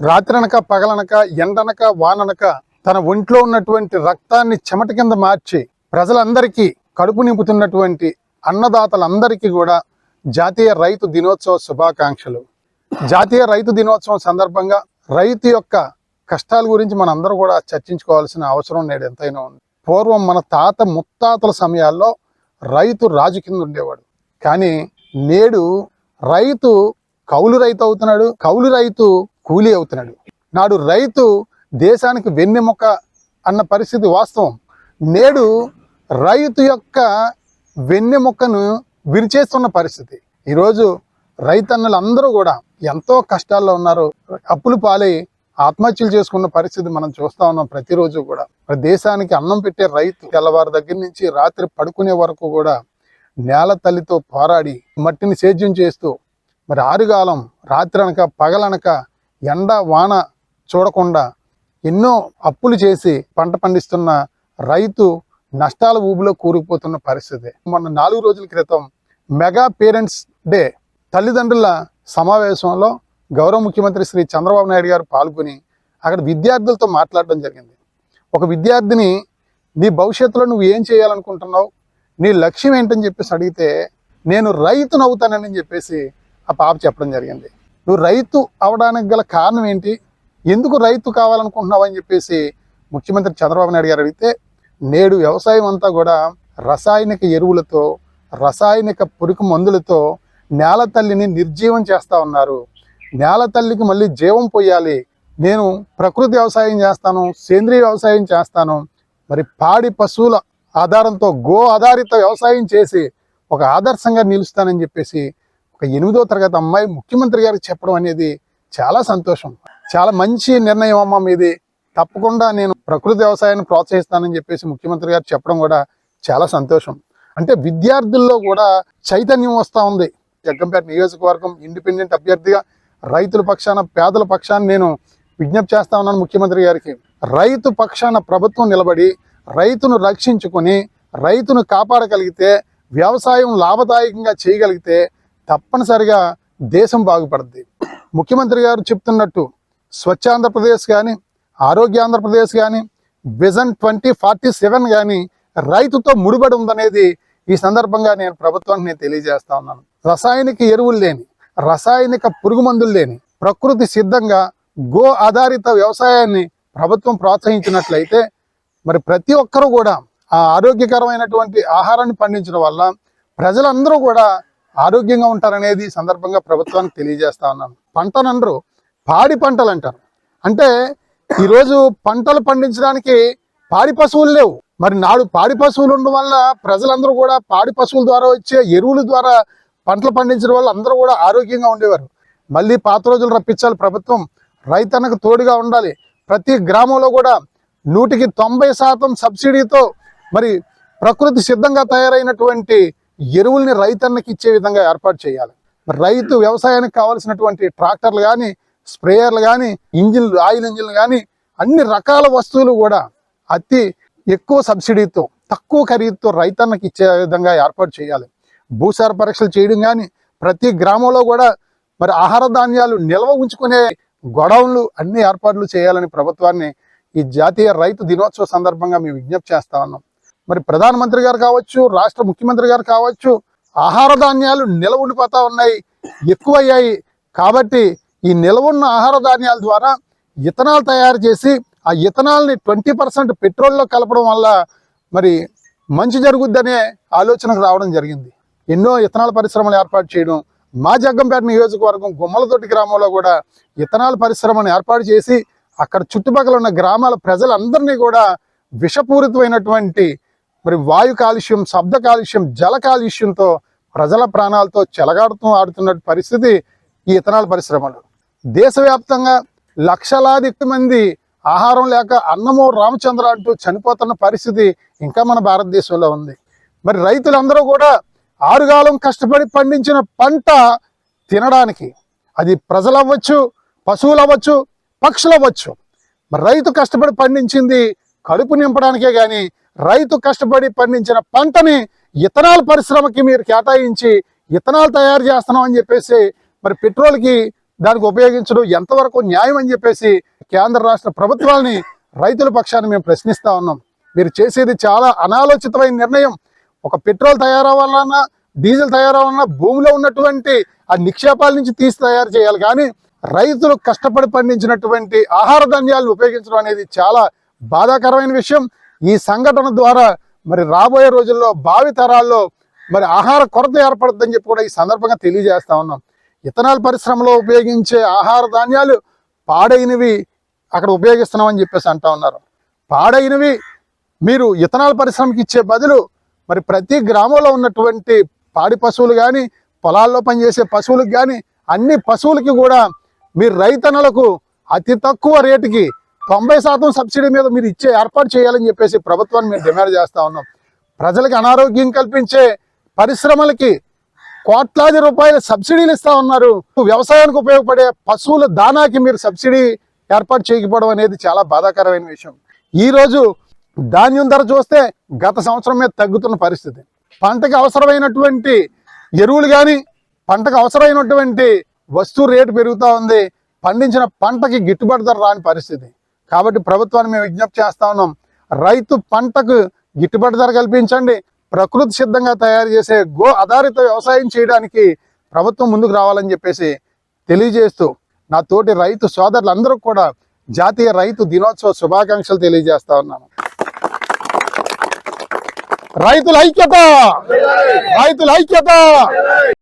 రాత్రనక పగలనక ఎండనక వాననక తన ఒంట్లో ఉన్నటువంటి రక్తాన్ని చెమట కింద మార్చి ప్రజలందరికీ కడుపు నింపుతున్నటువంటి అన్నదాతలందరికీ కూడా జాతీయ రైతు దినోత్సవ శుభాకాంక్షలు. జాతీయ రైతు దినోత్సవం సందర్భంగా రైతు యొక్క కష్టాల గురించి మనందరూ కూడా చర్చించుకోవాల్సిన అవసరం నేడు ఎంతైనా ఉంది. పూర్వం మన తాత ముత్తాతల సమయాల్లో రైతు రాజు కింద ఉండేవాడు. కానీ నేడు రైతు కౌలు రైతు అవుతున్నాడు. కౌలు రైతు కూలీ అవుతున్నాడు. నాడు రైతు దేశానికి వెన్నెముక అన్న పరిస్థితి వాస్తవం. నేడు రైతు యొక్క వెన్నెముకను విరిచేస్తున్న పరిస్థితి. ఈరోజు రైతన్నలు అందరూ కూడా ఎంతో కష్టాల్లో ఉన్నారు. అప్పులు పాలై ఆత్మహత్యలు చేసుకున్న పరిస్థితి మనం చూస్తా ఉన్నాం ప్రతిరోజు కూడా. మరి దేశానికి అన్నం పెట్టే రైతు తెల్లవారి దగ్గర నుంచి రాత్రి పడుకునే వరకు కూడా నేల తల్లితో పోరాడి మట్టిని సేద్యం చేస్తూ మరి ఆరుగాలం రాత్రి అనక పగలనక ఎండ వాన చూడకుండా ఎన్నో అప్పులు చేసి పంట పండిస్తున్న రైతు నష్టాల ఊబిలో కూరుకుపోతున్న పరిస్థితి. మొన్న నాలుగు రోజుల క్రితం మెగా పేరెంట్స్ డే తల్లిదండ్రుల సమావేశంలో గౌరవ ముఖ్యమంత్రి శ్రీ చంద్రబాబు నాయుడు గారు పాల్గొని అక్కడ విద్యార్థులతో మాట్లాడడం జరిగింది. ఒక విద్యార్థిని నీ భవిష్యత్తులో నువ్వు ఏం చేయాలనుకుంటున్నావు? నీ లక్ష్యం ఏంటని చెప్పేసి అడిగితే నేను రైతును అవుతానని చెప్పేసి ఆ పాప చెప్పడం జరిగింది. నువ్వు రైతు అవడానికి గల కారణం ఏంటి? ఎందుకు రైతు కావాలనుకుంటున్నావు అని చెప్పేసి ముఖ్యమంత్రి చంద్రబాబు నాయుడు గారు అడిగితే నేడు వ్యవసాయం అంతా కూడా రసాయనిక ఎరువులతో రసాయనిక పురుగు మందులతో నేల తల్లిని నిర్జీవం చేస్తా ఉన్నారు. నేల తల్లికి మళ్ళీ జీవం పోయాలి. నేను ప్రకృతి వ్యవసాయం చేస్తాను సేంద్రియ వ్యవసాయం చేస్తాను. మరి పాడి పశువుల ఆధారంతో గో ఆధారిత వ్యవసాయం చేసి ఒక ఆదర్శంగా నిలుస్తానని చెప్పేసి ఒక ఎనిమిదో తరగతి అమ్మాయి ముఖ్యమంత్రి గారికి చెప్పడం అనేది చాలా సంతోషం. చాలా మంచి నిర్ణయం అమ్మ మీది. తప్పకుండా నేను ప్రకృతి వ్యవసాయాన్ని ప్రోత్సహిస్తానని చెప్పేసి ముఖ్యమంత్రి గారు చెప్పడం కూడా చాలా సంతోషం. అంటే విద్యార్థుల్లో కూడా చైతన్యం వస్తూ ఉంది. జగ్గంపేట నియోజకవర్గం ఇండిపెండెంట్ అభ్యర్థిగా రైతుల పక్షాన పేదల పక్షాన నేను విజ్ఞప్తి చేస్తా ఉన్నాను ముఖ్యమంత్రి గారికి. రైతు పక్షాన ప్రభుత్వం నిలబడి రైతును రక్షించుకొని రైతును కాపాడగలిగితే వ్యవసాయం లాభదాయకంగా చేయగలిగితే తప్పనిసరిగా దేశం బాగుపడుద్ది. ముఖ్యమంత్రి గారు చెప్తున్నట్టు స్వచ్ఛ ఆంధ్రప్రదేశ్ కానీ ఆరోగ్య ఆంధ్రప్రదేశ్ కానీ విజన్ ట్వంటీ ఫార్టీ సెవెన్ కానీ రైతుతో ముడిపడి ఉందనేది ఈ సందర్భంగా నేను ప్రభుత్వానికి నేను తెలియజేస్తా ఉన్నాను. రసాయనిక ఎరువులు లేని రసాయనిక పురుగు మందులు లేని ప్రకృతి సిద్ధంగా గో ఆధారిత వ్యవసాయాన్ని ప్రభుత్వం ప్రోత్సహించినట్లయితే మరి ప్రతి ఒక్కరూ కూడా ఆ ఆరోగ్యకరమైనటువంటి ఆహారాన్ని పండించడం వల్ల ప్రజలందరూ కూడా ఆరోగ్యంగా ఉంటారనేది ఈ సందర్భంగా ప్రభుత్వానికి తెలియజేస్తా ఉన్నాను. పంటనందరూ పాడి పంటలు అంటారు అంటే ఈరోజు పంటలు పండించడానికి పాడి పశువులు లేవు. మరి నాడు పాడి పశువులు ఉండడం వల్ల ప్రజలందరూ కూడా పాడి పశువుల ద్వారా వచ్చే ఎరువుల ద్వారా పంటలు పండించడం వల్ల అందరూ కూడా ఆరోగ్యంగా ఉండేవారు. మళ్ళీ పాత రోజులు రప్పించాలి ప్రభుత్వం. రైతన్నకు తోడుగా ఉండాలి. ప్రతి గ్రామంలో కూడా నూటికి తొంభై శాతం సబ్సిడీతో మరి ప్రకృతి సిద్ధంగా తయారైనటువంటి ఎరువుల్ని రైతన్నకి ఇచ్చే విధంగా ఏర్పాటు చేయాలి. మరి రైతు వ్యవసాయానికి కావాల్సినటువంటి ట్రాక్టర్లు కానీ స్ప్రేయర్లు కానీ ఇంజిన్లు ఆయిల్ ఇంజిన్లు కానీ అన్ని రకాల వస్తువులు కూడా అతి ఎక్కువ సబ్సిడీతో తక్కువ ఖరీదుతో రైతన్నకి ఇచ్చే విధంగా ఏర్పాటు చేయాలి. భూసార పరీక్షలు చేయడం కానీ ప్రతి గ్రామంలో కూడా మరి ఆహార ధాన్యాలు నిల్వ ఉంచుకునే గొడవలు అన్ని ఏర్పాట్లు చేయాలని ప్రభుత్వాన్ని ఈ జాతీయ రైతు దినోత్సవ సందర్భంగా మేము విజ్ఞప్తి చేస్తా ఉన్నాం. మరి ప్రధానమంత్రి గారు కావచ్చు రాష్ట్ర ముఖ్యమంత్రి గారు కావచ్చు ఆహార ధాన్యాలు నిల్వ ఉండిపోతా ఉన్నాయి ఎక్కువయ్యాయి. కాబట్టి ఈ నిల్వ ఉన్న ఆహార ధాన్యాల ద్వారా ఇథనాల్ తయారు చేసి ఆ ఇథనాల్ని ట్వంటీ పర్సెంట్ పెట్రోల్లో కలపడం వల్ల మరి మంచి జరుగుద్దనే ఆలోచనకు రావడం జరిగింది. ఎన్నో ఇథనాల్ పరిశ్రమలు ఏర్పాటు చేయడం మా జగ్గంపేట నియోజకవర్గం గుమ్మలతోటి గ్రామంలో కూడా ఇథనాల్ పరిశ్రమను ఏర్పాటు చేసి అక్కడ చుట్టుపక్కల ఉన్న గ్రామాల ప్రజలందరినీ కూడా విషపూరితమైనటువంటి మరి వాయు కాలుష్యం శబ్ద కాలుష్యం జల కాలుష్యంతో ప్రజల ప్రాణాలతో చెలగాడుతూ ఆడుతున్న పరిస్థితి ఈ ఇథనాల్ పరిశ్రమలు. దేశవ్యాప్తంగా లక్షలాది మంది ఆహారం లేక అన్నమో రామచంద్ర అంటూ చనిపోతున్న పరిస్థితి ఇంకా మన భారతదేశంలో ఉంది. మరి రైతులందరూ కూడా ఆరుగాలం కష్టపడి పండించిన పంట తినడానికి అది ప్రజలు అవ్వచ్చు పశువులు అవ్వచ్చు పక్షులు అవ్వచ్చు మరి రైతు కష్టపడి పండించింది కడుపు నింపడానికే కానీ రైతు కష్టపడి పండించిన పంటని ఇథనాల్ పరిశ్రమకి మీరు కేటాయించి ఇథనాల్ తయారు చేస్తున్నాం అని చెప్పేసి మరి పెట్రోల్కి దానికి ఉపయోగించడం ఎంతవరకు న్యాయం అని చెప్పేసి కేంద్ర రాష్ట్ర ప్రభుత్వాలని రైతుల పక్షాన్ని మేము ప్రశ్నిస్తా ఉన్నాం. మీరు చేసేది చాలా అనాలోచితమైన నిర్ణయం. ఒక పెట్రోల్ తయారవ్వాలన్నా డీజిల్ తయారవ్వాలన్నా భూమిలో ఉన్నటువంటి ఆ నిక్షేపాల నుంచి తీసి తయారు చేయాలి. కానీ రైతులు కష్టపడి పండించినటువంటి ఆహార ధాన్యాలను ఉపయోగించడం అనేది చాలా బాధాకరమైన విషయం. ఈ సంఘటన ద్వారా మరి రాబోయే రోజుల్లో భావి తరాల్లో మరి ఆహార కొరత ఏర్పడుతుందని చెప్పి కూడా ఈ సందర్భంగా తెలియజేస్తా ఉన్నాం. ఇథనాల్ పరిశ్రమలో ఉపయోగించే ఆహార ధాన్యాలు పాడైనవి అక్కడ ఉపయోగిస్తున్నామని చెప్పేసి అంటా ఉన్నారు. పాడైనవి మీరు ఇథనాల్ పరిశ్రమకి ఇచ్చే బదులు మరి ప్రతి గ్రామంలో ఉన్నటువంటి పాడి పశువులు కానీ పొలాల్లో పనిచేసే పశువులకు కానీ అన్ని పశువులకి కూడా మీరు రైతన్నలకు అతి తక్కువ రేటుకి తొంభై శాతం సబ్సిడీ మీద మీరు ఇచ్చే ఏర్పాటు చేయాలని చెప్పేసి ప్రభుత్వాన్ని మేము డిమాండ్ చేస్తా ఉన్నాం. ప్రజలకు అనారోగ్యం కల్పించే పరిశ్రమలకి కోట్లాది రూపాయల సబ్సిడీలు ఇస్తా ఉన్నారు. వ్యవసాయానికి ఉపయోగపడే పశువుల దానాకి మీరు సబ్సిడీ ఏర్పాటు చేయకపోవడం అనేది చాలా బాధాకరమైన విషయం. ఈరోజు ధాన్యం ధర చూస్తే గత సంవత్సరం మీద తగ్గుతున్న పరిస్థితి. పంటకి అవసరమైనటువంటి ఎరువులు కానీ పంటకు అవసరమైనటువంటి వస్తువు రేటు పెరుగుతూ ఉంది. పండించిన పంటకి గిట్టుబాటు ధర రాని పరిస్థితి. కాబట్టి ప్రభుత్వాన్ని మేము విజ్ఞప్తి చేస్తా ఉన్నాం. రైతు పంటకు గిట్టుబాటు ధర కల్పించండి. ప్రకృతి సిద్ధంగా తయారు చేసే గో ఆధారిత వ్యవసాయం చేయడానికి ప్రభుత్వం ముందుకు రావాలని చెప్పేసి తెలియజేస్తూ నా తోటి రైతు సోదరులందరూ కూడా జాతీయ రైతు దినోత్సవ శుభాకాంక్షలు తెలియజేస్తా ఉన్నాను. రైతుల ఐక్యత! రైతుల ఐక్యత!